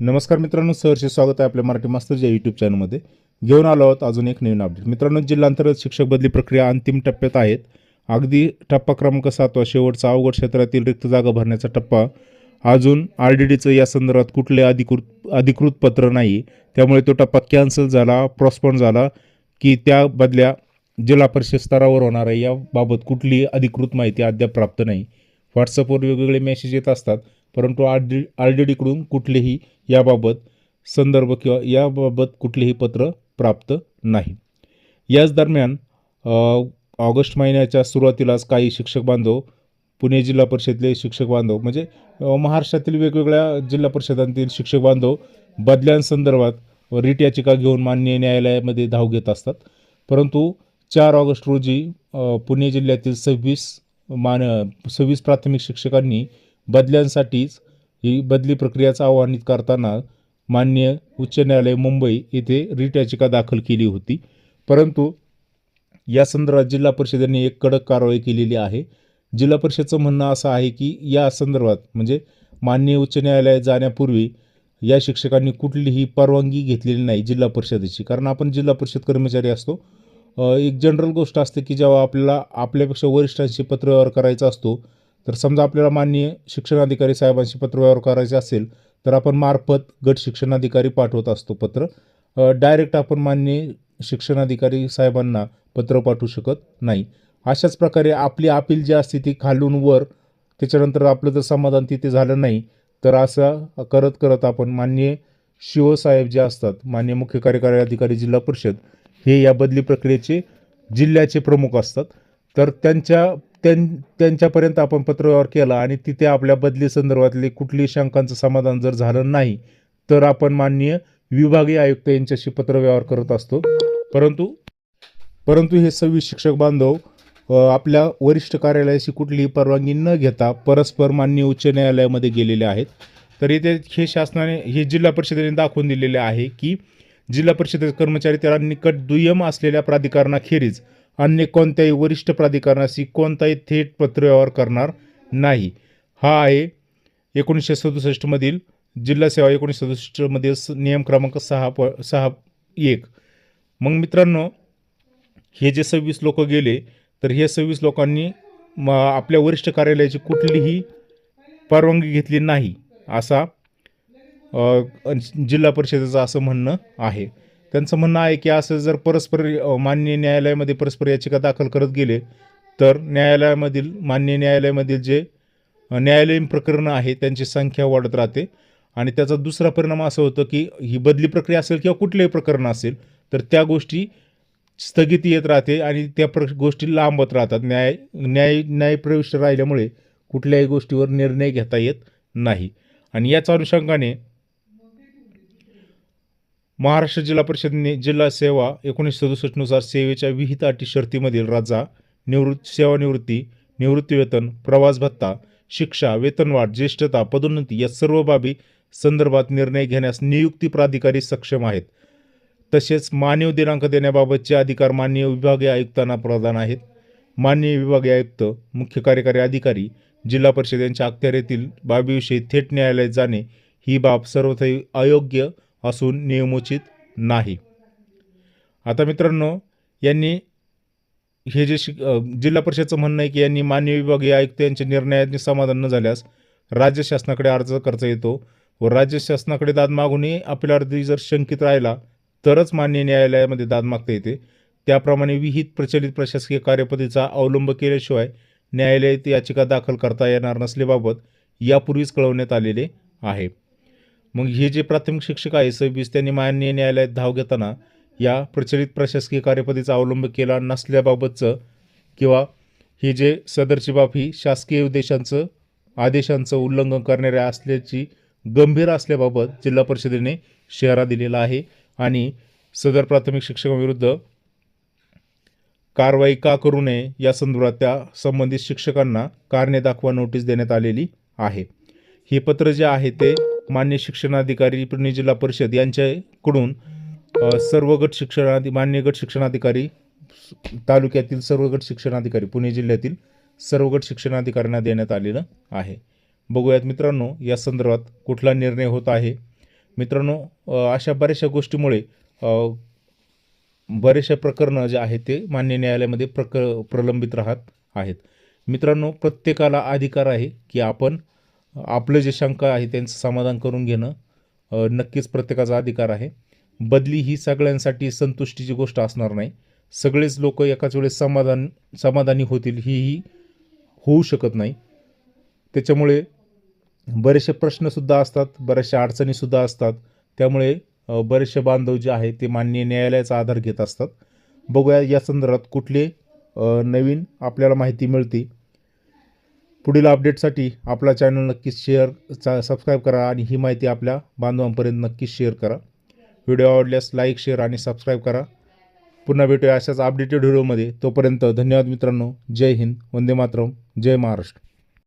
नमस्कार मित्रांनो सहर्ष स्वागत आहे आपल्या मराठी मास्तरच्या यूट्यूब चॅनलमध्ये घेऊन आलो आहोत अजून एक नवीन अपडेट मित्रांनो जिल्हांतर्गत शिक्षक बदली प्रक्रिया अंतिम टप्प्यात आहेत. अगदी टप्पा क्रमांक सातवा शेवटचा अवघड क्षेत्रातील रिक्त जागा भरण्याचा टप्पा. अजून आर डी डीचं या संदर्भात कुठले अधिकृत अधिकृत पत्र नाही. त्यामुळे तो टप्पा कॅन्सल झाला प्रॉस्पॉन झाला की त्या बदल्या जिल्हा परिषद स्तरावर होणार आहे. याबाबत कुठली अधिकृत माहिती अद्याप प्राप्त नाही. व्हॉट्सअपवर वेगवेगळे मेसेज येत असतात. परंतु आर डी आर डी डीकडून कुठलेही याबाबत संदर्भ किंवा याबाबत कुठलेही पत्र प्राप्त नाही. याच दरम्यान ऑगस्ट महिन्याच्या सुरुवातीलाच काही शिक्षक बांधव पुणे जिल्हा परिषदेतले शिक्षक बांधव म्हणजे महाराष्ट्रातील वेगवेगळ्या जिल्हा परिषदांतील शिक्षक बांधव बदल्यांसंदर्भात रिट याचिका घेऊन मान्य न्यायालयामध्ये धाव घेत असतात. परंतु चार ऑगस्ट रोजी पुणे जिल्ह्यातील सव्वीस मान सव्वीस प्राथमिक शिक्षकांनी बदल्यांसाठीच ही बदली प्रक्रियाच आव्हानित करताना मान्य उच्च न्यायालय मुंबई येथे रिट याचिका दाखल केली होती. परंतु या संदर्भात जिल्हा परिषदेने एक कडक कारवाई केलेली आहे. जिल्हा परिषदचं म्हणणं असं आहे की या संदर्भात म्हणजे मान्य उच्च न्यायालयात जाण्यापूर्वी या शिक्षकांनी कुठलीही परवानगी घेतलेली नाही जिल्हा परिषदेची. कारण आपण जिल्हा परिषद कर्मचारी असतो. एक जनरल गोष्ट असते की जेव्हा आपल्याला आपल्यापेक्षा वरिष्ठांशी पत्रव्यवहार करायचा असतो तर समजा आपल्याला माननीय शिक्षणाधिकारी साहेबांशी पत्रव्यवहार करायचे असेल तर आपण मार्फत गट शिक्षणाधिकारी पाठवत असतो पत्र. डायरेक्ट आपण माननीय शिक्षणाधिकारी साहेबांना पत्र पाठवू शकत नाही. अशाच प्रकारे आपली अपील जी असते ती खालून वर त्याच्यानंतर आपलं जर समाधान तिथे झालं नाही तर असं करत करत आपण माननीय शिवसाहेब जे असतात मान्य मुख्य कार्यकारी अधिकारी जिल्हा परिषद हे या बदली प्रक्रियेचे जिल्ह्याचे प्रमुख असतात. तर त्यांच्या त्यां त्यांच्यापर्यंत आपण पत्रव्यवहार केला आणि तिथे आपल्या बदली संदर्भातले कुठलीही शंकांचं समाधान जर झालं नाही तर आपण माननीय विभागीय आयुक्त यांच्याशी पत्रव्यवहार करत असतो. परंतु परंतु हे सव्वीस शिक्षक बांधव आपल्या वरिष्ठ कार्यालयाशी कुठलीही परवानगी न घेता परस्पर मान्य उच्च न्यायालयामध्ये गेलेले आहेत. तर येथे हे शासनाने हे जिल्हा परिषदेने दाखवून दिलेले आहे की जिल्हा परिषदेचे कर्मचारी त्याला निकट दुय्यम असलेल्या प्राधिकरणाखेरीज अन्य कोणत्याही वरिष्ठ प्राधिकरणाशी कोणताही थेट पत्रव्यवहार करणार नाही. हा आहे एकोणीसशे सदुसष्टमधील जिल्हा सेवा एकोणीसशे सदुसष्टमधील स- नियम क्रमांक सहा प सहा एक. मग मित्रांनो हे जे सव्वीस लोक गेले तर हे सव्वीस लोकांनी म आपल्या वरिष्ठ कार्यालयाची कुठलीही परवानगी घेतली नाही असा जिल्हा परिषदेचं असं म्हणणं आहे. त्यांचं म्हणणं आहे की असं जर परस्पर मान्य न्यायालयामध्ये परस्पर याचिका दाखल करत गेले तर न्यायालयामधील मान्य न्यायालयामधील जे न्यायालयीन प्रकरणं आहे त्यांची संख्या वाढत राहते. आणि त्याचा दुसरा परिणाम असं होतं की ही बदली प्रक्रिया असेल किंवा कुठलेही प्रकरण असेल तर त्या गोष्टी स्थगिती येत राहते आणि त्या प्र गोष्टी लांबत राहतात. न्याय न्याय न्यायप्रविष्ट राहिल्यामुळे कुठल्याही गोष्टीवर निर्णय घेता येत नाही. आणि याच अनुषंगाने महाराष्ट्र जिल्हा परिषदेने जिल्हा सेवा एकोणीसशे सदुसष्टनुसार सेवेच्या विहित अटी शर्तीमधील रजा निवृत्त सेवानिवृत्ती निवृत्तीवेतन प्रवास भत्ता शिक्षा वेतनवाढ ज्येष्ठता पदोन्नती या सर्व बाबी संदर्भात निर्णय घेण्यास नियुक्ती प्राधिकारी सक्षम आहेत. तसेच मान्य दिनांक देण्याबाबतचे अधिकार माननीय विभागीय आयुक्तांना प्रदान आहेत. माननीय विभागीय आयुक्त मुख्य कार्यकारी अधिकारी जिल्हा परिषद यांच्या अखत्यारीतील बाबीविषयी थेट न्यायालयात जाणे ही बाब सर्वथा अयोग्य असून नियमोचित नाही. आता मित्रांनो यांनी हे जे शिक जिल्हा परिषदचं म्हणणं आहे की यांनी मान्य विभागीय आयुक्त यांच्या निर्णयाने समाधान न झाल्यास राज्य शासनाकडे अर्ज करता येतो व राज्य शासनाकडे दाद मागूनही आपला अर्ज जर शंकित राहिला तरच मान्य न्यायालयामध्ये दाद मागता येते. त्याप्रमाणे विहित प्रचलित प्रशासकीय कार्यपद्धतीचा अवलंब केल्याशिवाय न्यायालयात याचिका दाखल करता येणार नसल्याबाबत यापूर्वीच कळवण्यात आलेले आहे. मग हे जे प्राथमिक शिक्षक आहे सव्वीस त्यांनी माननीय न्यायालयात धाव घेताना या प्रचलित प्रशासकीय कार्यपद्धतीचा अवलंब केला नसल्याबाबतचं किंवा ही जे सदरची बाब ही शासकीय उद्देशांचं आदेशांचं उल्लंघन करणाऱ्या असल्याची गंभीर असल्याबाबत जिल्हा परिषदेने शहरा दिलेला आहे आणि सदर प्राथमिक शिक्षकांविरुद्ध कारवाई का करू नये या संदर्भात त्या संबंधित शिक्षकांना कारणे दाखवा नोटीस देण्यात आलेली आहे. हे पत्र जे आहे ते मान्य शिक्षणाधिकारी पुणे जिल्हा परिषद यांच्याकडून सर्व गट शिक्षणाधि मान्य गट शिक्षणाधिकारी तालुक्यातील सर्व गट शिक्षणाधिकारी पुणे जिल्ह्यातील सर्व गट शिक्षणाधिकाऱ्यांना देण्यात आलेलं आहे. बघूयात मित्रांनो या संदर्भात कुठला निर्णय होत आहे? मित्रांनो अशा बऱ्याचशा गोष्टीमुळे बरेचशा प्रकरणं जे आहेत ते मान्य न्यायालयामध्ये प्रक प्रलंबित राहत आहेत. मित्रांनो प्रत्येकाला अधिकार आहे की आपण आपलं जे शंका आहे त्यांचं समाधान करून घेणं नक्कीच प्रत्येकाचा अधिकार आहे. बदली ही सगळ्यांसाठी संतुष्टीची गोष्ट असणार नाही. सगळेच लोक एकाच वेळेस समाधान समाधानी होतील हीही होऊ शकत नाही. त्याच्यामुळे बरेचसे प्रश्नसुद्धा असतात बऱ्याचशा अडचणीसुद्धा असतात. त्यामुळे बरेचसे बांधव जे आहेत ते मान्य न्यायालयाचा आधार घेत असतात. बघूया या संदर्भात कुठले नवीन आपल्याला माहिती मिळते पुढील अपडेटसाठी आपला चॅनल नक्कीच शेअर चा सबस्क्राईब करा आणि ही माहिती आपल्या बांधवांपर्यंत नक्कीच शेअर करा. व्हिडिओ आवडल्यास लाईक शेअर आणि सबस्क्राईब करा. पुन्हा भेटूया अशाच अपडेटेड व्हिडिओमध्ये तोपर्यंत धन्यवाद मित्रांनो. जय हिंद. वंदे मातरम. जय महाराष्ट्र.